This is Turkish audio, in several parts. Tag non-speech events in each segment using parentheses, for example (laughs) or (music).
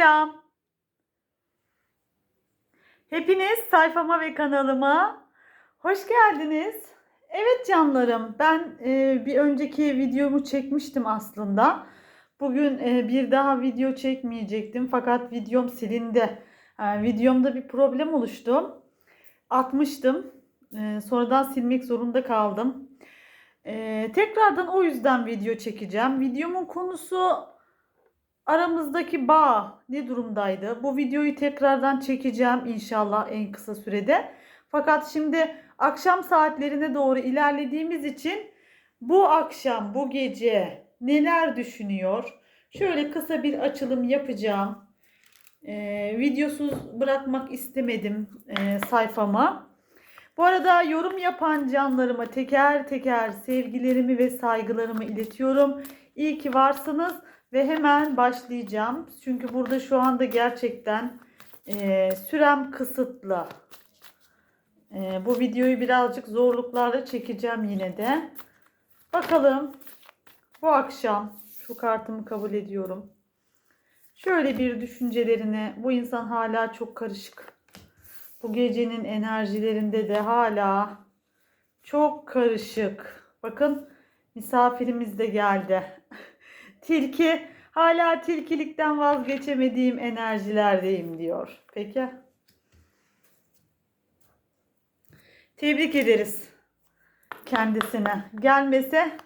Selam. Hepiniz sayfama ve kanalıma hoş geldiniz. Evet canlarım, ben e, bir önceki videomu çekmiştim aslında. Bugün e, bir daha video çekmeyecektim fakat videom silindi. E, videomda bir problem oluştu. Atmıştım. E, sonradan silmek zorunda kaldım. E, tekrardan o yüzden video çekeceğim. Videomun konusu aramızdaki bağ ne durumdaydı? Bu videoyu tekrardan çekeceğim inşallah en kısa sürede. Fakat şimdi akşam saatlerine doğru ilerlediğimiz için bu akşam, bu gece neler düşünüyor? Şöyle kısa bir açılım yapacağım. Ee, videosuz bırakmak istemedim e, sayfama. Bu arada yorum yapan canlarıma teker teker sevgilerimi ve saygılarımı iletiyorum. İyi ki varsınız. Ve hemen başlayacağım. Çünkü burada şu anda gerçekten e, sürem kısıtlı. E, bu videoyu birazcık zorluklarla çekeceğim yine de. Bakalım bu akşam şu kartımı kabul ediyorum. Şöyle bir düşüncelerine bu insan hala çok karışık. Bu gecenin enerjilerinde de hala çok karışık. Bakın misafirimiz de geldi. Tilki hala tilkilikten vazgeçemediğim enerjilerdeyim diyor. Peki. Tebrik ederiz kendisine. Gelmese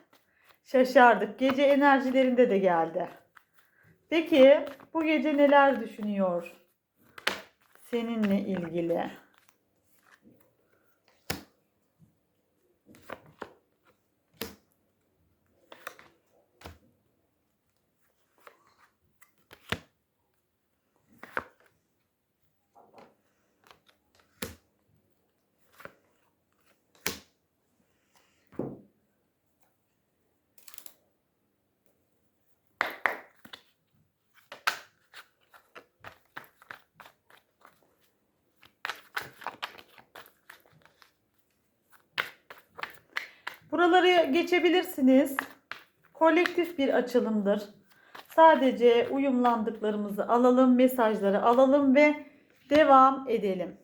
şaşardık. Gece enerjilerinde de geldi. Peki bu gece neler düşünüyor? Seninle ilgili. Buraları geçebilirsiniz. Kolektif bir açılımdır. Sadece uyumlandıklarımızı alalım, mesajları alalım ve devam edelim.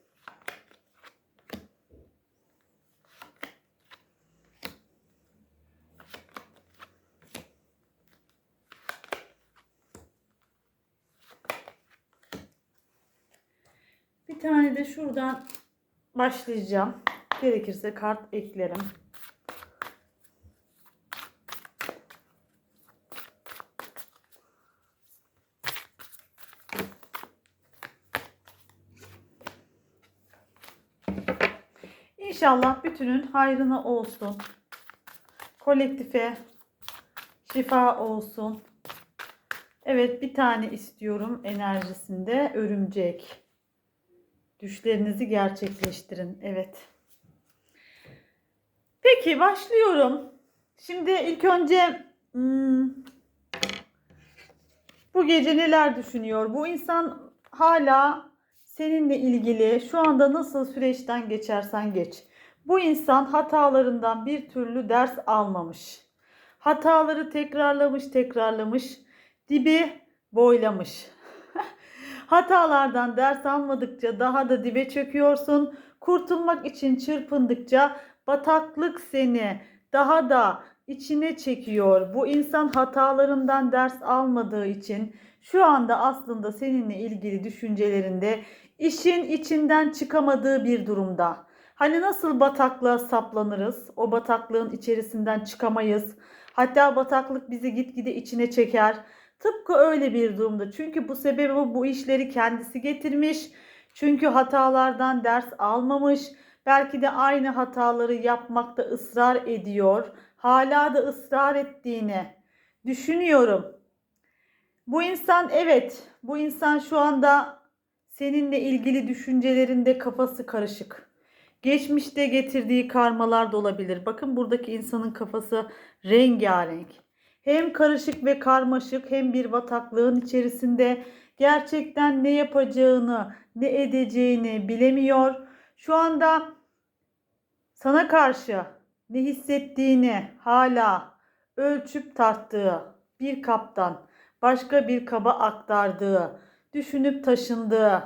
Bir tane de şuradan başlayacağım. Gerekirse kart eklerim. İnşallah bütünün hayrına olsun. Kolektife şifa olsun. Evet bir tane istiyorum enerjisinde örümcek. Düşlerinizi gerçekleştirin. Evet. Peki başlıyorum. Şimdi ilk önce hmm, bu gece neler düşünüyor? Bu insan hala seninle ilgili şu anda nasıl süreçten geçersen geç. Bu insan hatalarından bir türlü ders almamış. Hataları tekrarlamış, tekrarlamış, dibi boylamış. (laughs) Hatalardan ders almadıkça daha da dibe çöküyorsun. Kurtulmak için çırpındıkça bataklık seni daha da içine çekiyor. Bu insan hatalarından ders almadığı için şu anda aslında seninle ilgili düşüncelerinde işin içinden çıkamadığı bir durumda. Hani nasıl bataklığa saplanırız? O bataklığın içerisinden çıkamayız. Hatta bataklık bizi gitgide içine çeker. Tıpkı öyle bir durumda. Çünkü bu sebebi bu işleri kendisi getirmiş. Çünkü hatalardan ders almamış. Belki de aynı hataları yapmakta ısrar ediyor. Hala da ısrar ettiğini düşünüyorum. Bu insan evet, bu insan şu anda seninle ilgili düşüncelerinde kafası karışık. Geçmişte getirdiği karmalar da olabilir. Bakın buradaki insanın kafası rengarenk. Hem karışık ve karmaşık hem bir bataklığın içerisinde gerçekten ne yapacağını, ne edeceğini bilemiyor. Şu anda sana karşı ne hissettiğini hala ölçüp tarttığı bir kaptan başka bir kaba aktardığı düşünüp taşındığı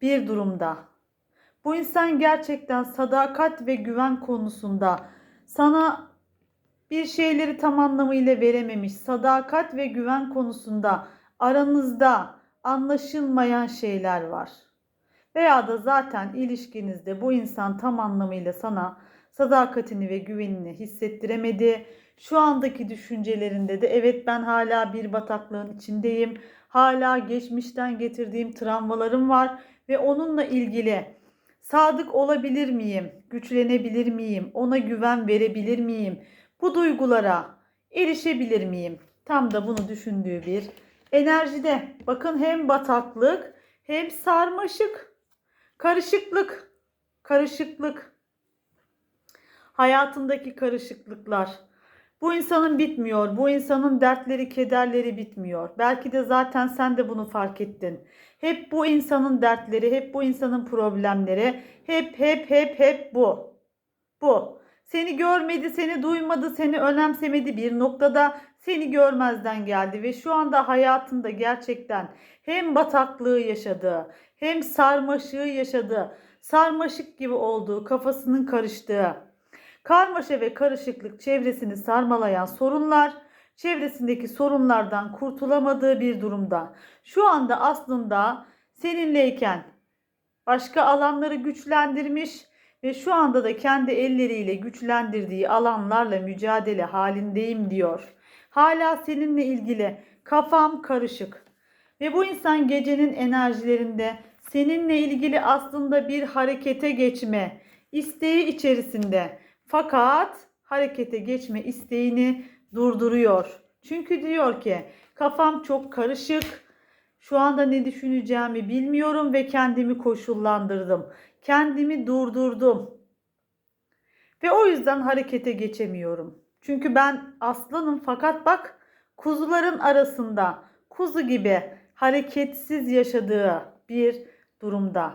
bir durumda. Bu insan gerçekten sadakat ve güven konusunda sana bir şeyleri tam anlamıyla verememiş. Sadakat ve güven konusunda aranızda anlaşılmayan şeyler var. Veya da zaten ilişkinizde bu insan tam anlamıyla sana sadakatini ve güvenini hissettiremedi. Şu andaki düşüncelerinde de evet ben hala bir bataklığın içindeyim. Hala geçmişten getirdiğim travmalarım var ve onunla ilgili sadık olabilir miyim? Güçlenebilir miyim? Ona güven verebilir miyim? Bu duygulara erişebilir miyim? Tam da bunu düşündüğü bir enerjide. Bakın hem bataklık hem sarmaşık, karışıklık, karışıklık. Hayatındaki karışıklıklar. Bu insanın bitmiyor. Bu insanın dertleri, kederleri bitmiyor. Belki de zaten sen de bunu fark ettin. Hep bu insanın dertleri, hep bu insanın problemleri, hep hep hep hep bu. Bu. Seni görmedi, seni duymadı, seni önemsemedi bir noktada seni görmezden geldi ve şu anda hayatında gerçekten hem bataklığı yaşadığı, hem sarmaşığı yaşadığı, sarmaşık gibi olduğu, kafasının karıştığı, karmaşa ve karışıklık çevresini sarmalayan sorunlar, çevresindeki sorunlardan kurtulamadığı bir durumda. Şu anda aslında seninleyken başka alanları güçlendirmiş ve şu anda da kendi elleriyle güçlendirdiği alanlarla mücadele halindeyim diyor. Hala seninle ilgili kafam karışık. Ve bu insan gecenin enerjilerinde seninle ilgili aslında bir harekete geçme isteği içerisinde. Fakat harekete geçme isteğini durduruyor. Çünkü diyor ki kafam çok karışık. Şu anda ne düşüneceğimi bilmiyorum ve kendimi koşullandırdım. Kendimi durdurdum. Ve o yüzden harekete geçemiyorum. Çünkü ben aslanım fakat bak kuzuların arasında kuzu gibi hareketsiz yaşadığı bir durumda.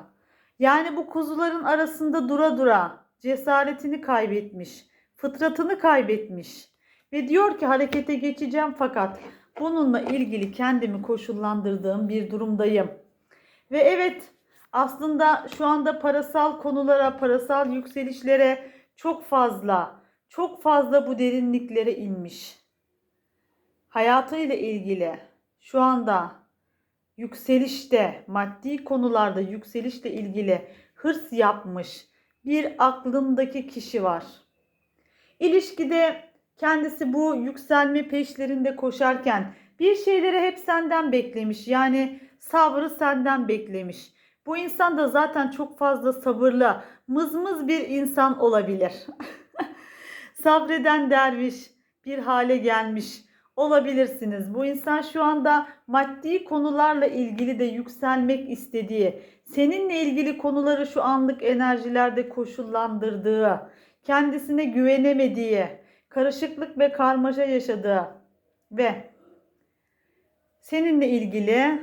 Yani bu kuzuların arasında dura dura cesaretini kaybetmiş, fıtratını kaybetmiş ve diyor ki harekete geçeceğim fakat bununla ilgili kendimi koşullandırdığım bir durumdayım. Ve evet aslında şu anda parasal konulara, parasal yükselişlere çok fazla, çok fazla bu derinliklere inmiş. Hayatıyla ilgili şu anda yükselişte, maddi konularda yükselişle ilgili hırs yapmış bir aklındaki kişi var. İlişkide kendisi bu yükselme peşlerinde koşarken bir şeyleri hep senden beklemiş. Yani sabrı senden beklemiş. Bu insan da zaten çok fazla sabırlı, mızmız bir insan olabilir. (laughs) Sabreden derviş bir hale gelmiş olabilirsiniz. Bu insan şu anda maddi konularla ilgili de yükselmek istediği, seninle ilgili konuları şu anlık enerjilerde koşullandırdığı, kendisine güvenemediği, karışıklık ve karmaşa yaşadığı ve seninle ilgili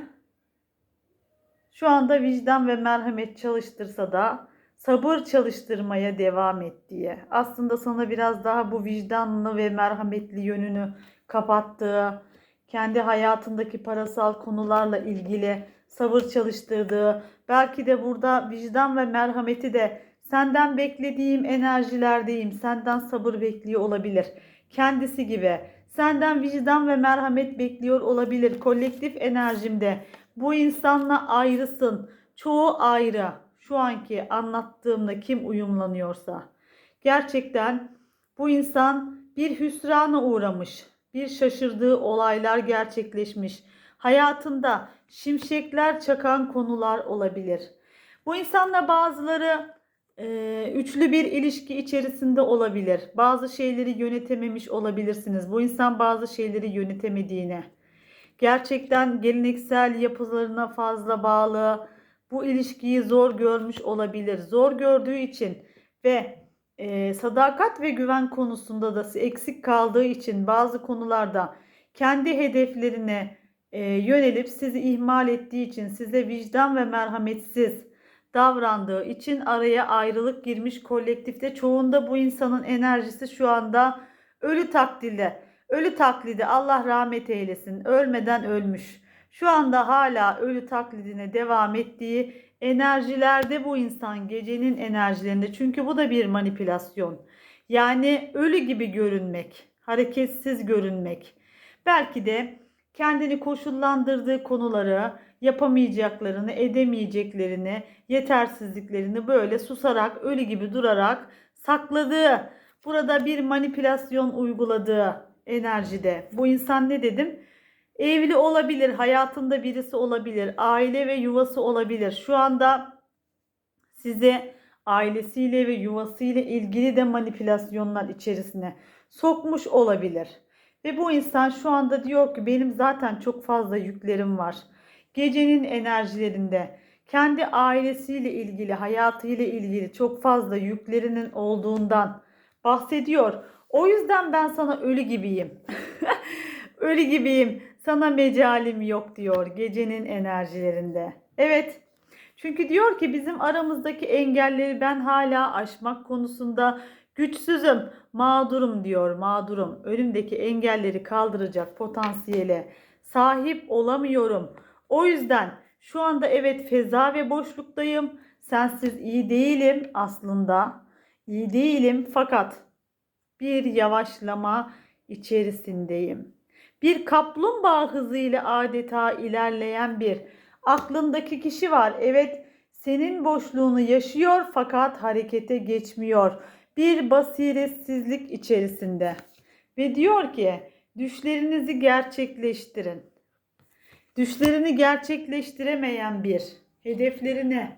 şu anda vicdan ve merhamet çalıştırsa da sabır çalıştırmaya devam et diye. Aslında sana biraz daha bu vicdanlı ve merhametli yönünü kapattığı, kendi hayatındaki parasal konularla ilgili sabır çalıştırdığı, belki de burada vicdan ve merhameti de senden beklediğim enerjilerdeyim, senden sabır bekliyor olabilir. Kendisi gibi senden vicdan ve merhamet bekliyor olabilir. Kolektif enerjimde bu insanla ayrısın. Çoğu ayrı. Şu anki anlattığımda kim uyumlanıyorsa. Gerçekten bu insan bir hüsrana uğramış. Bir şaşırdığı olaylar gerçekleşmiş. Hayatında şimşekler çakan konular olabilir. Bu insanla bazıları e, üçlü bir ilişki içerisinde olabilir. Bazı şeyleri yönetememiş olabilirsiniz. Bu insan bazı şeyleri yönetemediğine, gerçekten geleneksel yapılarına fazla bağlı, bu ilişkiyi zor görmüş olabilir. Zor gördüğü için ve e, sadakat ve güven konusunda da eksik kaldığı için bazı konularda kendi hedeflerine e, yönelip sizi ihmal ettiği için size vicdan ve merhametsiz davrandığı için araya ayrılık girmiş kolektifte çoğunda bu insanın enerjisi şu anda ölü taklidi. Ölü taklidi Allah rahmet eylesin. Ölmeden ölmüş. Şu anda hala ölü taklidine devam ettiği enerjilerde bu insan gecenin enerjilerinde. Çünkü bu da bir manipülasyon. Yani ölü gibi görünmek, hareketsiz görünmek. Belki de kendini koşullandırdığı konuları, yapamayacaklarını, edemeyeceklerini, yetersizliklerini böyle susarak, ölü gibi durarak sakladığı, burada bir manipülasyon uyguladığı enerjide. Bu insan ne dedim? Evli olabilir, hayatında birisi olabilir, aile ve yuvası olabilir. Şu anda size ailesiyle ve yuvasıyla ilgili de manipülasyonlar içerisine sokmuş olabilir. Ve bu insan şu anda diyor ki benim zaten çok fazla yüklerim var. Gecenin enerjilerinde kendi ailesiyle ilgili, hayatıyla ilgili çok fazla yüklerinin olduğundan bahsediyor. O yüzden ben sana ölü gibiyim. (laughs) ölü gibiyim. Sana mecalim yok diyor gecenin enerjilerinde. Evet. Çünkü diyor ki bizim aramızdaki engelleri ben hala aşmak konusunda güçsüzüm, mağdurum diyor, mağdurum. Önümdeki engelleri kaldıracak potansiyele sahip olamıyorum. O yüzden şu anda evet feza ve boşluktayım. Sensiz iyi değilim aslında. İyi değilim fakat bir yavaşlama içerisindeyim. Bir kaplumbağa hızıyla adeta ilerleyen bir aklındaki kişi var. Evet, senin boşluğunu yaşıyor fakat harekete geçmiyor. Bir basiretsizlik içerisinde. Ve diyor ki, düşlerinizi gerçekleştirin. Düşlerini gerçekleştiremeyen bir hedeflerini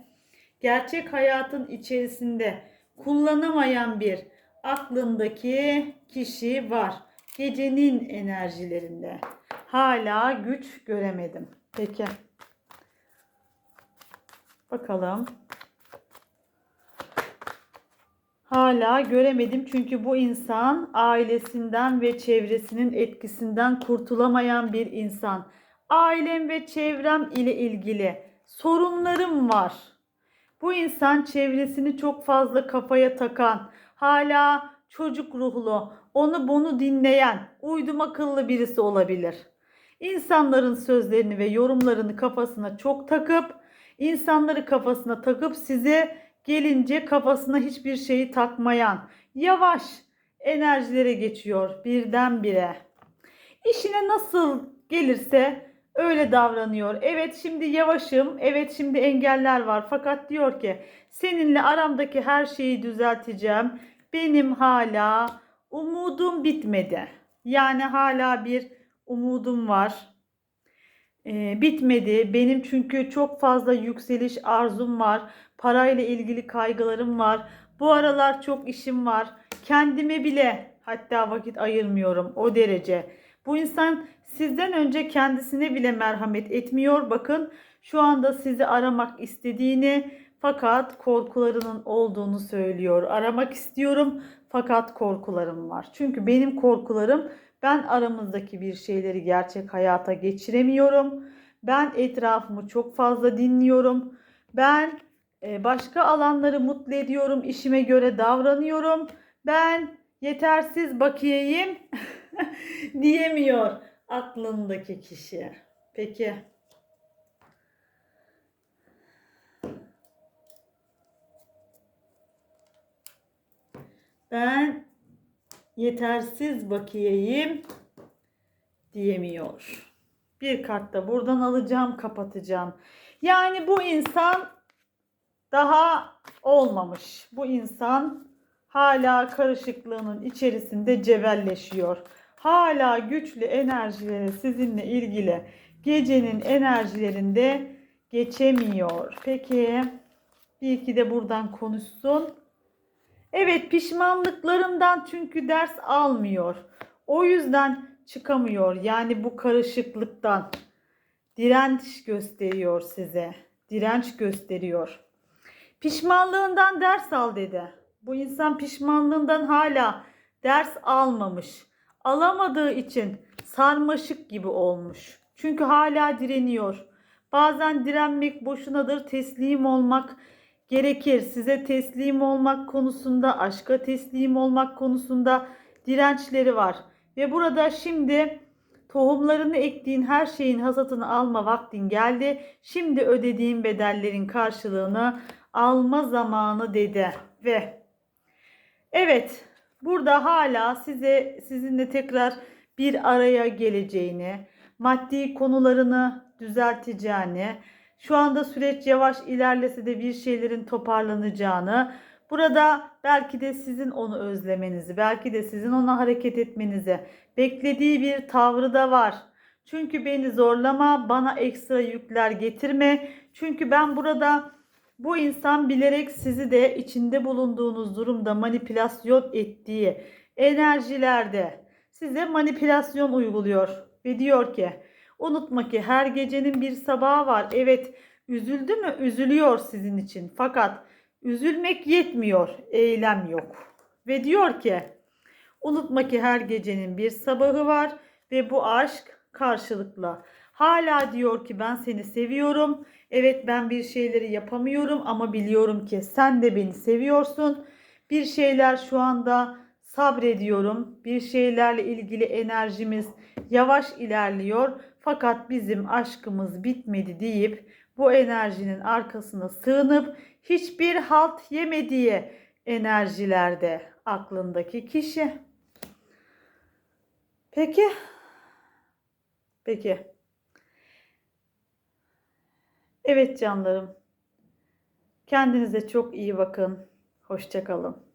gerçek hayatın içerisinde kullanamayan bir aklındaki kişi var. Gecenin enerjilerinde. Hala güç göremedim. Peki. Bakalım. Hala göremedim çünkü bu insan ailesinden ve çevresinin etkisinden kurtulamayan bir insan. Ailem ve çevrem ile ilgili sorunlarım var. Bu insan çevresini çok fazla kafaya takan, hala çocuk ruhlu, onu bunu dinleyen, uydum akıllı birisi olabilir. İnsanların sözlerini ve yorumlarını kafasına çok takıp, insanları kafasına takıp size gelince kafasına hiçbir şeyi takmayan, yavaş enerjilere geçiyor birdenbire. İşine nasıl gelirse öyle davranıyor. Evet şimdi yavaşım, evet şimdi engeller var fakat diyor ki seninle aramdaki her şeyi düzelteceğim. Benim hala umudum bitmedi. Yani hala bir umudum var. Ee, bitmedi. Benim çünkü çok fazla yükseliş arzum var. Parayla ilgili kaygılarım var. Bu aralar çok işim var. Kendime bile hatta vakit ayırmıyorum o derece. Bu insan sizden önce kendisine bile merhamet etmiyor. Bakın şu anda sizi aramak istediğini fakat korkularının olduğunu söylüyor. Aramak istiyorum fakat korkularım var. Çünkü benim korkularım ben aramızdaki bir şeyleri gerçek hayata geçiremiyorum. Ben etrafımı çok fazla dinliyorum. Ben e, başka alanları mutlu ediyorum. işime göre davranıyorum. Ben yetersiz bakiyeyim (laughs) diyemiyor aklındaki kişi. Peki. Ben yetersiz bakiyeyim diyemiyor. Bir kart da buradan alacağım, kapatacağım. Yani bu insan daha olmamış. Bu insan hala karışıklığının içerisinde cebelleşiyor. Hala güçlü enerjileri sizinle ilgili gecenin enerjilerinde geçemiyor. Peki bir iki de buradan konuşsun. Evet pişmanlıklarından çünkü ders almıyor. O yüzden çıkamıyor. Yani bu karışıklıktan direnç gösteriyor size. Direnç gösteriyor. Pişmanlığından ders al dedi. Bu insan pişmanlığından hala ders almamış. Alamadığı için sarmaşık gibi olmuş. Çünkü hala direniyor. Bazen direnmek boşunadır, teslim olmak gerekir. Size teslim olmak konusunda, aşka teslim olmak konusunda dirençleri var. Ve burada şimdi Tohumlarını ektiğin her şeyin hasatını alma vaktin geldi. Şimdi ödediğin bedellerin karşılığını alma zamanı dedi ve evet burada hala size sizinle tekrar bir araya geleceğini, maddi konularını düzelteceğini, şu anda süreç yavaş ilerlese de bir şeylerin toparlanacağını, burada belki de sizin onu özlemenizi, belki de sizin ona hareket etmenizi beklediği bir tavrı da var. Çünkü beni zorlama, bana ekstra yükler getirme. Çünkü ben burada bu insan bilerek sizi de içinde bulunduğunuz durumda manipülasyon ettiği enerjilerde size manipülasyon uyguluyor ve diyor ki unutma ki her gecenin bir sabahı var. Evet üzüldü mü? Üzülüyor sizin için. Fakat üzülmek yetmiyor. Eylem yok. Ve diyor ki unutma ki her gecenin bir sabahı var ve bu aşk karşılıklı. Hala diyor ki ben seni seviyorum. Evet ben bir şeyleri yapamıyorum ama biliyorum ki sen de beni seviyorsun. Bir şeyler şu anda sabrediyorum. Bir şeylerle ilgili enerjimiz yavaş ilerliyor. Fakat bizim aşkımız bitmedi deyip bu enerjinin arkasına sığınıp hiçbir halt yemediği enerjilerde aklındaki kişi. Peki. Peki. Evet canlarım. Kendinize çok iyi bakın. Hoşça kalın.